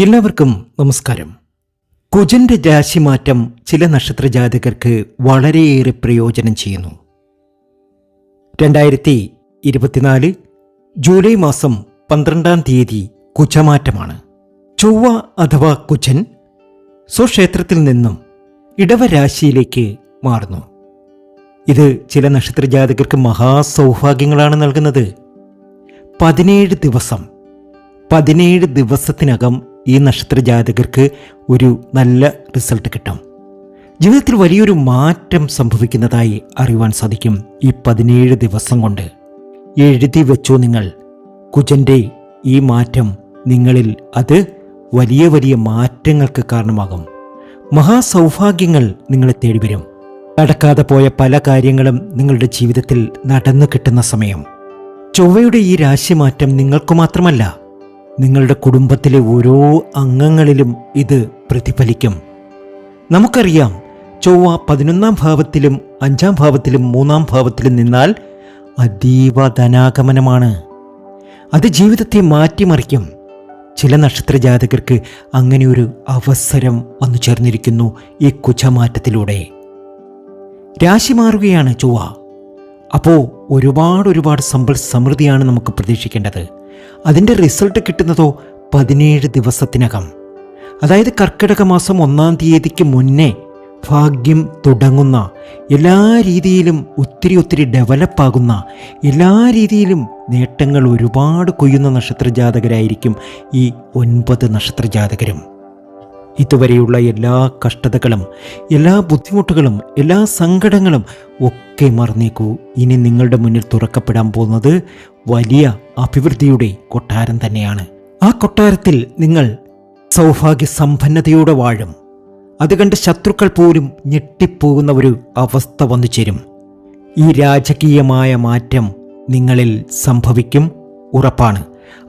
എല്ലാവർക്കും നമസ്കാരം. കുജന്റെ രാശിമാറ്റം ചില നക്ഷത്ര ജാതകർക്ക് വളരെയേറെ പ്രയോജനം ചെയ്യുന്നു. രണ്ടായിരത്തി ഇരുപത്തിനാല് ജൂലൈ മാസം പന്ത്രണ്ടാം തീയതി കുജമാറ്റമാണ്. ചൊവ്വ അഥവാ കുജൻ സ്വക്ഷേത്രത്തിൽ നിന്നും ഇടവരാശിയിലേക്ക് മാറുന്നു. ഇത് ചില നക്ഷത്ര ജാതകർക്ക് മഹാസൗഭാഗ്യങ്ങളാണ് നൽകുന്നത്. പതിനേഴ് ദിവസം പതിനേഴ് ദിവസത്തിനകം ഈ നക്ഷത്ര ജാതകർക്ക് ഒരു നല്ല റിസൾട്ട് കിട്ടും. ജീവിതത്തിൽ വലിയൊരു മാറ്റം സംഭവിക്കുന്നതായി അറിയുവാൻ സാധിക്കും ഈ പതിനേഴ് ദിവസം കൊണ്ട്. എഴുതി വെച്ചോ നിങ്ങൾ. കുജന്റെ ഈ മാറ്റം നിങ്ങളിൽ അത് വലിയ വലിയ മാറ്റങ്ങൾക്ക് കാരണമാകും. മഹാസൗഭാഗ്യങ്ങൾ നിങ്ങളെ തേടി വരും നടക്കാതെ പോയ പല കാര്യങ്ങളും നിങ്ങളുടെ ജീവിതത്തിൽ നടന്നു കിട്ടുന്ന സമയം. ചൊവ്വയുടെ ഈ രാശിമാറ്റം നിങ്ങൾക്ക് മാത്രമല്ല നിങ്ങളുടെ കുടുംബത്തിലെ ഓരോ അംഗങ്ങളിലും ഇത് പ്രതിഫലിക്കും. നമുക്കറിയാം ചൊവ്വ പതിനൊന്നാം ഭാവത്തിലും അഞ്ചാം ഭാവത്തിലും മൂന്നാം ഭാവത്തിലും നിന്നാൽ അതീവ ധനാഗമനമാണ്. അത് ജീവിതത്തെ മാറ്റിമറിക്കും. ചില നക്ഷത്ര ജാതകർക്ക് അങ്ങനെ ഒരു അവസരം വന്നു ചേർന്നിരിക്കുന്നു ഈ കുചമാറ്റത്തിലൂടെ രാശി മാറുകയാണ് ചൊവ്വ. അപ്പോൾ ഒരുപാട് ഒരുപാട് സമ്പൽ സമൃദ്ധിയാണ് നമുക്ക് പ്രതീക്ഷിക്കേണ്ടത്. അതിന്റെ റിസൾട്ട് കിട്ടുന്നതോ പതിനേഴ് ദിവസത്തിനകം. അതായത് കർക്കിടക മാസം ഒന്നാം തീയതിക്ക് മുന്നേ ഭാഗ്യം തുടങ്ങുന്ന എല്ലാ രീതിയിലും ഒത്തിരി ഒത്തിരി ഡെവലപ്പാകുന്ന എല്ലാ രീതിയിലും നേട്ടങ്ങൾ ഒരുപാട് കൊയ്യുന്ന നക്ഷത്രജാതകരായിരിക്കും ഈ ഒൻപത് നക്ഷത്ര ജാതകരും ഇതുവരെയുള്ള എല്ലാ കഷ്ടതകളും എല്ലാ ബുദ്ധിമുട്ടുകളും എല്ലാ സങ്കടങ്ങളും ഒക്കെ മറന്നേക്കൂ. ഇനി നിങ്ങളുടെ മുന്നിൽ തുറക്കപ്പെടാൻ പോകുന്നത് വലിയ അഭിവൃദ്ധിയുടെ കൊട്ടാരം തന്നെയാണ്. ആ കൊട്ടാരത്തിൽ നിങ്ങൾ സൗഭാഗ്യ സമ്പന്നതയോടെ വാഴും. അത് കണ്ട് ശത്രുക്കൾ പോലും ഞെട്ടിപ്പോകുന്ന ഒരു അവസ്ഥ വന്നു ചേരും. ഈ രാജകീയമായ മാറ്റം നിങ്ങളിൽ സംഭവിക്കും. ഉറപ്പാണ്.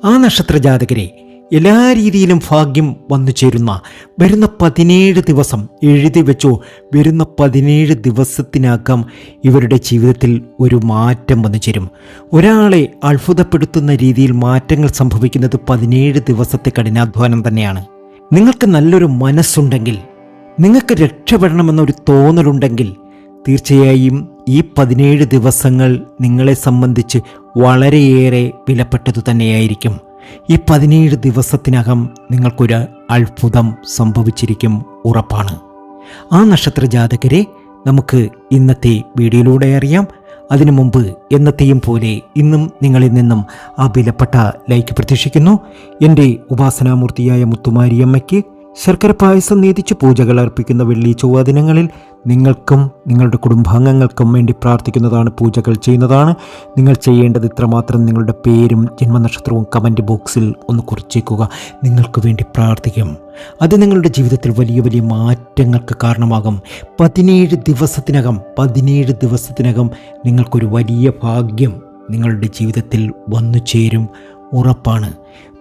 ആ നക്ഷത്ര ജാതകരെ എല്ലാ രീതിയിലും ഭാഗ്യം വന്നു ചേരുന്ന വരുന്ന പതിനേഴ് ദിവസം എഴുതി വെച്ചു വരുന്ന പതിനേഴ് ദിവസത്തിനകം ഇവരുടെ ജീവിതത്തിൽ ഒരു മാറ്റം വന്നു ചേരും. ഒരാളെ അത്ഭുതപ്പെടുത്തുന്ന രീതിയിൽ മാറ്റങ്ങൾ സംഭവിക്കുന്നത് പതിനേഴ് ദിവസത്തെ കഠിനാധ്വാനം തന്നെയാണ്. നിങ്ങൾക്ക് നല്ലൊരു മനസ്സുണ്ടെങ്കിൽ നിങ്ങൾക്ക് രക്ഷപ്പെടണമെന്നൊരു തോന്നലുണ്ടെങ്കിൽ തീർച്ചയായും ഈ പതിനേഴ് ദിവസങ്ങൾ നിങ്ങളെ സംബന്ധിച്ച് വളരെയേറെ വിലപ്പെട്ടതു തന്നെയായിരിക്കും. ഈ പതിനേഴ് ദിവസത്തിനകം നിങ്ങൾക്കൊരു അത്ഭുതം സംഭവിച്ചിരിക്കും ഉറപ്പാണ്. ആ നക്ഷത്ര ജാതകരെ നമുക്ക് ഇന്നത്തെ വീഡിയോയിലൂടെ അറിയാം. അതിനു മുമ്പ് എന്നത്തെയും പോലെ ഇന്നും നിങ്ങളിൽ നിന്നും ആ വിലപ്പെട്ട ലൈക്ക് പ്രതീക്ഷിക്കുന്നു. എന്റെ ഉപാസനാമൂർത്തിയായ മുത്തുമാരിയമ്മയ്ക്ക് ശർക്കര പായസം നീതിച്ച് പൂജകൾ അർപ്പിക്കുന്ന വെള്ളി ചൊവ്വ ദിനങ്ങളിൽ നിങ്ങൾക്കും നിങ്ങളുടെ കുടുംബാംഗങ്ങൾക്കും വേണ്ടി പ്രാർത്ഥിക്കുന്നതാണ് പൂജകൾ ചെയ്യുന്നതാണ്. നിങ്ങൾ ചെയ്യേണ്ടത് ഇത്രമാത്രം നിങ്ങളുടെ പേരും ജന്മനക്ഷത്രവും കമന്റ് ബോക്സിൽ ഒന്ന് കുറിച്ചേക്കുക. നിങ്ങൾക്ക് വേണ്ടി പ്രാർത്ഥിക്കും. അത് നിങ്ങളുടെ ജീവിതത്തിൽ വലിയ വലിയ മാറ്റങ്ങൾക്ക് കാരണമാകും. പതിനേഴ് ദിവസത്തിനകം പതിനേഴ് ദിവസത്തിനകം നിങ്ങൾക്കൊരു വലിയ ഭാഗ്യം നിങ്ങളുടെ ജീവിതത്തിൽ വന്നു ചേരും. ഉറപ്പാണ്.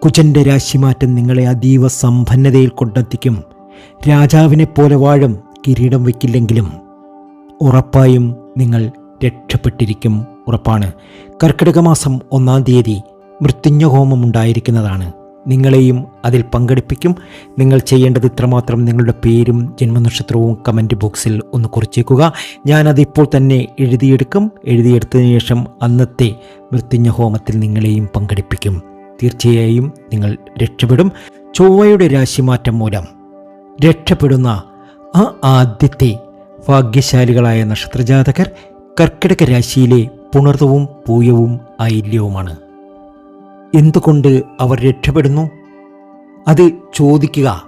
കുജന്റെ രാശിമാറ്റം നിങ്ങളെ അതീവ സമ്പന്നതയിൽ കൊണ്ടെത്തിക്കും. രാജാവിനെ പോലെ വാഴും. കിരീടം വയ്ക്കില്ലെങ്കിലും ഉറപ്പായും നിങ്ങൾ രക്ഷപ്പെട്ടിരിക്കും. ഉറപ്പാണ്. കർക്കിടക മാസം ഒന്നാം തീയതി മൃത്യുഞ്ജഹോമം ഉണ്ടായിരിക്കുന്നതാണ്. നിങ്ങളെയും അതിൽ പങ്കെടുപ്പിക്കും. നിങ്ങൾ ചെയ്യേണ്ടത് ഇത്രമാത്രം നിങ്ങളുടെ പേരും ജന്മനക്ഷത്രവും കമന്റ് ബോക്സിൽ ഒന്ന് കുറിച്ചേക്കുക. ഞാനതിപ്പോൾ തന്നെ എഴുതിയെടുക്കും. എഴുതിയെടുത്തതിന് ശേഷം അന്നത്തെ മൃത്യുഞ്ജഹോമത്തിൽ നിങ്ങളെയും പങ്കെടുപ്പിക്കും. തീർച്ചയായും നിങ്ങൾ രക്ഷപ്പെടും. ചൊവ്വയുടെ രാശിമാറ്റം മൂലം രക്ഷപ്പെടുന്ന ആ ആദ്യത്തെ ഭാഗ്യശാലികളായ നക്ഷത്രജാതകർ കർക്കിടക രാശിയിലെ പുണർതവും പൂയവും ഐല്യവുമാണ് എന്തുകൊണ്ട് അവർ രക്ഷപ്പെടുന്നു? അത് ചോദിക്കുക.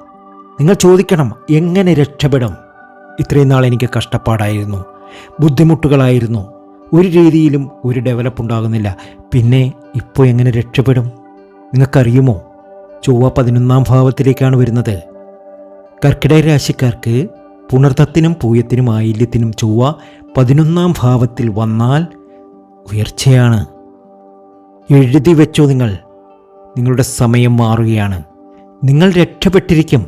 നിങ്ങൾ ചോദിക്കണം എങ്ങനെ രക്ഷപ്പെടും? ഇത്രയും നാൾ എനിക്ക് കഷ്ടപ്പാടായിരുന്നു ബുദ്ധിമുട്ടുകളായിരുന്നു ഒരു രീതിയിലും ഒരു ഡെവലപ്പ് ഉണ്ടാകുന്നില്ല. പിന്നെ ഇപ്പോൾ എങ്ങനെ രക്ഷപ്പെടും? നിങ്ങൾക്കറിയുമോ? ചൊവ്വ പതിനൊന്നാം ഭാവത്തിലേക്കാണ് വരുന്നത്. കർക്കിടക രാശിക്കാർക്ക് പുണർത്തത്തിനും പൂയത്തിനും ആയില്യത്തിനും ചൊവ്വ പതിനൊന്നാം ഭാവത്തിൽ വന്നാൽ ഉയർച്ചയാണ്. എഴുതി വെച്ചോ നിങ്ങൾ. നിങ്ങളുടെ സമയം മാറുകയാണ്. നിങ്ങൾ രക്ഷപ്പെട്ടിരിക്കും.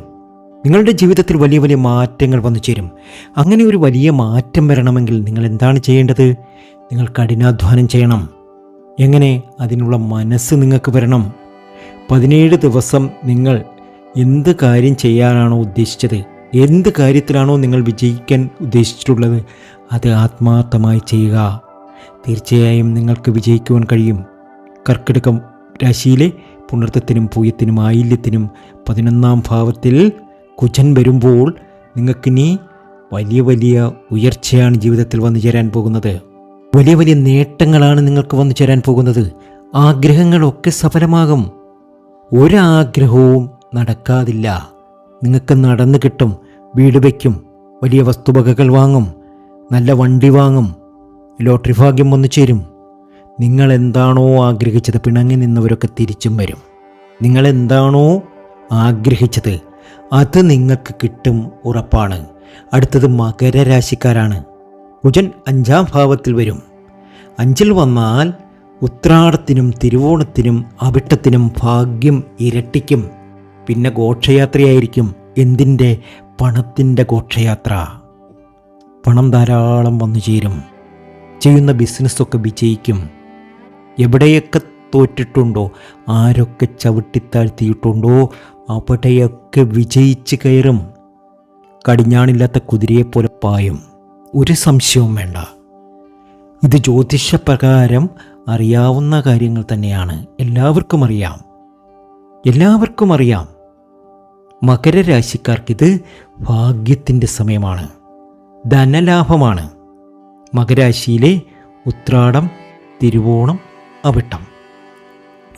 നിങ്ങളുടെ ജീവിതത്തിൽ വലിയ വലിയ മാറ്റങ്ങൾ വന്നു ചേരും. അങ്ങനെ ഒരു വലിയ മാറ്റം വരണമെങ്കിൽ നിങ്ങൾ എന്താണ് ചെയ്യേണ്ടത്? നിങ്ങൾ കഠിനാധ്വാനം ചെയ്യണം. എങ്ങനെ? അതിനുള്ള മനസ്സ് നിങ്ങൾക്ക് വരണം. പതിനേഴ് ദിവസം നിങ്ങൾ എന്ത് കാര്യം ചെയ്യാനാണോ ഉദ്ദേശിച്ചത്? എന്ത് കാര്യത്തിലാണോ നിങ്ങൾ വിജയിക്കാൻ ഉദ്ദേശിച്ചിട്ടുള്ളത് അത് ആത്മാർത്ഥമായി ചെയ്യുക. തീർച്ചയായും നിങ്ങൾക്ക് വിജയിക്കുവാൻ കഴിയും. കർക്കിടകം രാശിയിലെ പുണർത്തത്തിനും പൂയത്തിനും ആയില്യത്തിനും പതിനൊന്നാം ഭാവത്തിൽ കുജൻ വരുമ്പോൾ നിങ്ങൾക്കിനി വലിയ വലിയ ഉയർച്ചയാണ് ജീവിതത്തിൽ വന്നു ചേരാൻ പോകുന്നത്. വലിയ വലിയ നേട്ടങ്ങളാണ് നിങ്ങൾക്ക് വന്നു ചേരാൻ പോകുന്നത്. ആഗ്രഹങ്ങളൊക്കെ സഫലമാകും. ഒരാഗ്രഹവും നടക്കാതില്ല. നിങ്ങൾക്ക് നടന്നു കിട്ടും വീട് വയ്ക്കും വലിയ വസ്തുവകകൾ വാങ്ങും നല്ല വണ്ടി വാങ്ങും ലോട്ടറി ഭാഗ്യം വന്നു ചേരും. നിങ്ങൾ എന്താണോ ആഗ്രഹിച്ചത് പിണങ്ങി നിന്നവരൊക്കെ തിരിച്ചും വരും. നിങ്ങൾ എന്താണോ ആഗ്രഹിച്ചത് അത് നിങ്ങൾക്ക് കിട്ടും ഉറപ്പാണ്. അടുത്തത് മകരരാശിക്കാരാണ്. കുജൻ അഞ്ചാം ഭാവത്തിൽ വരും. അഞ്ചിൽ വന്നാൽ ഉത്രാടത്തിനും തിരുവോണത്തിനും അവിട്ടത്തിനും ഭാഗ്യം ഇരട്ടിക്കും. പിന്നെ ഘോഷയാത്രയായിരിക്കും എന്തിന്റെ? പണത്തിന്റെ ഘോഷയാത്ര. പണം ധാരാളം വന്നു ചേരും. ചെയ്യുന്ന ബിസിനസ്സൊക്കെ വിജയിക്കും. എവിടെയൊക്കെ തോറ്റിട്ടുണ്ടോ ആരൊക്കെ ചവിട്ടിത്താഴ്ത്തിയിട്ടുണ്ടോ അവിടെയൊക്കെ വിജയിച്ച് കയറും. കടിഞ്ഞാണില്ലാത്ത കുതിരയെപ്പോലെ പായും. ഒരു സംശയവും വേണ്ട. ഇത് ജ്യോതിഷപ്രകാരം അറിയാവുന്ന കാര്യങ്ങൾ തന്നെയാണ്. എല്ലാവർക്കും അറിയാം. എല്ലാവർക്കും അറിയാം. മകരരാശിക്കാർക്കിത് ഭാഗ്യത്തിന്റെ സമയമാണ്. ധനലാഭമാണ്. മകരാശിയിലെ ഉത്രാടം തിരുവോണം അവിട്ടം.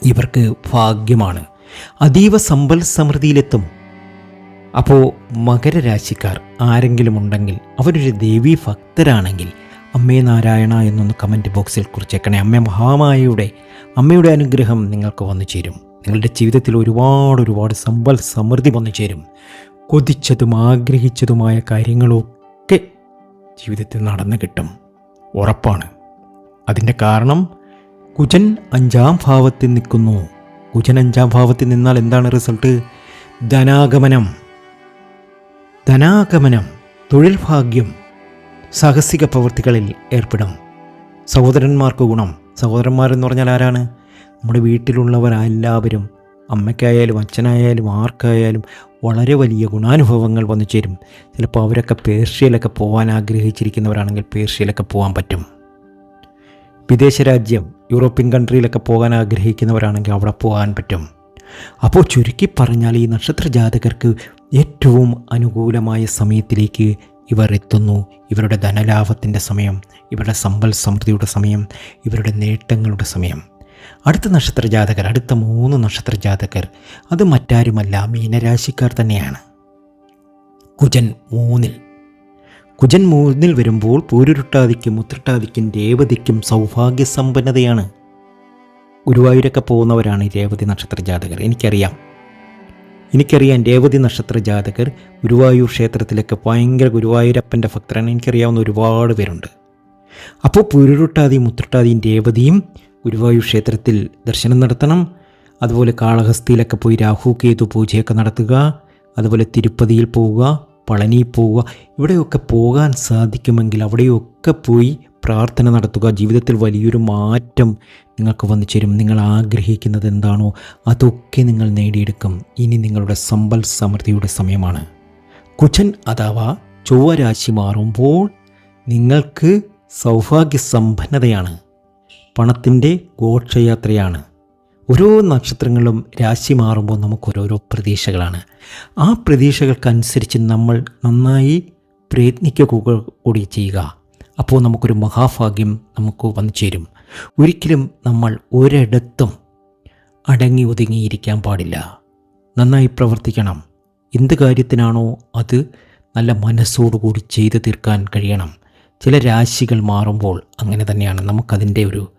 ഇവർക്ക് ഭാഗ്യമാണ്. അതീവ സമ്പൽ സമൃദ്ധിയിലെത്തും. അപ്പോൾ മകരരാശിക്കാർ ആരെങ്കിലും ഉണ്ടെങ്കിൽ അവരൊരു ദേവീ ഭക്തരാണെങ്കിൽ അമ്മേ നാരായണ എന്നൊന്ന് കമന്റ് ബോക്സിൽ കുറിച്ചേക്കണേ. അമ്മ മഹാമായയുടെ അമ്മയുടെ അനുഗ്രഹം നിങ്ങൾക്ക് വന്നു ചേരും നിങ്ങളുടെ ജീവിതത്തിൽ ഒരുപാട് ഒരുപാട് സമ്പൽ സമൃദ്ധി വന്നു ചേരും. കൊതിച്ചതും ആഗ്രഹിച്ചതുമായ കാര്യങ്ങളൊക്കെ ജീവിതത്തിൽ നടന്നു കിട്ടും. ഉറപ്പാണ്. അതിന്റെ കാരണം കുജൻ അഞ്ചാം ഭാവത്തിൽ നിൽക്കുന്നു. കുജൻ അഞ്ചാം ഭാവത്തിൽ നിന്നാൽ എന്താണ് റിസൾട്ട്? ധനാഗമനം. ധനാഗമനം തൊഴിൽ ഭാഗ്യം സാഹസിക പ്രവൃത്തികളിൽ ഏർപ്പെടും. സഹോദരന്മാർക്ക് ഗുണം. സഹോദരന്മാരെന്ന് പറഞ്ഞാൽ ആരാണ്? നമ്മുടെ വീട്ടിലുള്ളവർ എല്ലാവരും അമ്മയ്ക്കായാലും അച്ഛനായാലും ആർക്കായാലും വളരെ വലിയ ഗുണാനുഭവങ്ങൾ വന്നു ചേരും. ചിലപ്പോൾ അവരൊക്കെ പേർഷ്യയിലൊക്കെ പോകാൻ ആഗ്രഹിച്ചിരിക്കുന്നവരാണെങ്കിൽ പേർഷ്യയിലൊക്കെ പോകാൻ പറ്റും. വിദേശ രാജ്യം യൂറോപ്യൻ കൺട്രിയിലൊക്കെ പോകാൻ ആഗ്രഹിക്കുന്നവരാണെങ്കിൽ അവിടെ പോകാൻ പറ്റും. അപ്പോൾ ചുരുക്കി പറഞ്ഞാൽ ഈ നക്ഷത്ര ജാതകർക്ക് ഏറ്റവും അനുകൂലമായ സമയത്തിലേക്ക് ഇവർ എത്തുന്നു. ഇവരുടെ ധനലാഭത്തിന്റെ സമയം ഇവരുടെ സമ്പൽ സമൃദ്ധിയുടെ സമയം ഇവരുടെ നേട്ടങ്ങളുടെ സമയം. അടുത്ത നക്ഷത്ര ജാതകർ അടുത്ത മൂന്ന് നക്ഷത്ര ജാതകർ അത് മറ്റാരുമല്ല മീനരാശിക്കാർ തന്നെയാണ്. കുജൻ മൂന്നിൽ. കുജൻ മൂന്നിൽ വരുമ്പോൾ പൂരുരുട്ടാതിക്കും ഉത്രട്ടാതിക്കും രേവതിക്കും സൗഭാഗ്യസമ്പന്നതയാണ്. ഗുരുവായൂരൊക്കെ പോകുന്നവരാണ് രേവതി നക്ഷത്ര ജാതകർ എനിക്കറിയാം. എനിക്കറിയാം രേവതി നക്ഷത്ര ജാതകർ ഗുരുവായൂർ ക്ഷേത്രത്തിലൊക്കെ ഭയങ്കര ഗുരുവായൂരപ്പന്റെ ഭക്തരാണ്. എനിക്കറിയാവുന്ന ഒരുപാട് പേരുണ്ട്. അപ്പോൾ പുരുരുട്ടാതിയും മുത്രട്ടാതിയും രേവതിയും ഗുരുവായൂർ ക്ഷേത്രത്തിൽ ദർശനം നടത്തണം. അതുപോലെ കാളഹസ്തിയിലൊക്കെ പോയി രാഹു കേതു പൂജയൊക്കെ നടത്തുക. അതുപോലെ തിരുപ്പതിയിൽ പോവുക പളനി പോവുക. ഇവിടെയൊക്കെ പോകാൻ സാധിക്കുമെങ്കിൽ അവിടെയൊക്കെ പോയി പ്രാർത്ഥന നടത്തുക. ജീവിതത്തിൽ വലിയൊരു മാറ്റം നിങ്ങൾക്ക് വന്നു ചേരും. നിങ്ങൾ ആഗ്രഹിക്കുന്നത് എന്താണോ അതൊക്കെ നിങ്ങൾ നേടിയെടുക്കും. ഇനി നിങ്ങളുടെ സമ്പൽ സമൃദ്ധിയുടെ സമയമാണ്. കുചൻ അഥവാ ചൊവ്വരാശി മാറുമ്പോൾ നിങ്ങൾക്ക് സൗഭാഗ്യ സമ്പന്നതയാണ് പണത്തിന്റെ ഘോഷയാത്രയാണ് ഓരോ നക്ഷത്രങ്ങളും രാശി മാറുമ്പോൾ നമുക്ക് ഓരോരോ പ്രതീക്ഷകളാണ്. ആ പ്രതീക്ഷകൾക്കനുസരിച്ച് നമ്മൾ നന്നായി പ്രയത്നിക്കുക കൂടി ചെയ്യുക. അപ്പോൾ നമുക്കൊരു മഹാഭാഗ്യം നമുക്ക് വന്നു ചേരും. ഒരിക്കലും നമ്മൾ ഒരിടത്തും അടങ്ങി ഒതുങ്ങിയിരിക്കാൻ പാടില്ല. നന്നായി പ്രവർത്തിക്കണം. എന്ത് കാര്യത്തിനാണോ അത് നല്ല മനസ്സോടുകൂടി ചെയ്തു തീർക്കാൻ കഴിയണം. ചില രാശികൾ മാറുമ്പോൾ അങ്ങനെ തന്നെയാണ് നമുക്കതിന്റെ ഒരു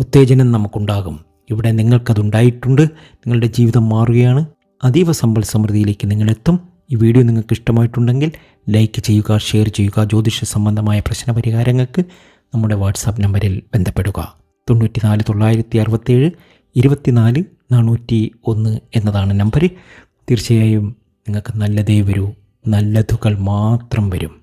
ഉത്തേജനം നമുക്കുണ്ടാകും. ഇവിടെ നിങ്ങൾക്കതുണ്ടായിട്ടുണ്ട്. നിങ്ങളുടെ ജീവിതം മാറുകയാണ്. അതീവ സമ്പൽ സമൃദ്ധിയിലേക്ക് നിങ്ങളെത്തും. ഈ വീഡിയോ നിങ്ങൾക്ക് ഇഷ്ടമായിട്ടുണ്ടെങ്കിൽ ലൈക്ക് ചെയ്യുക ഷെയർ ചെയ്യുക ജ്യോതിഷ സംബന്ധമായ പ്രശ്ന പരിഹാരങ്ങൾക്ക് നമ്മുടെ വാട്സാപ്പ് നമ്പറിൽ ബന്ധപ്പെടുക. തൊണ്ണൂറ്റി നാല് തൊള്ളായിരത്തി അറുപത്തേഴ് ഇരുപത്തിനാല് നാനൂറ്റി ഒന്ന് എന്നതാണ് നമ്പർ തീർച്ചയായും നിങ്ങൾക്ക് നല്ലതേ വരൂ. നല്ലതുകൾ മാത്രം വരും.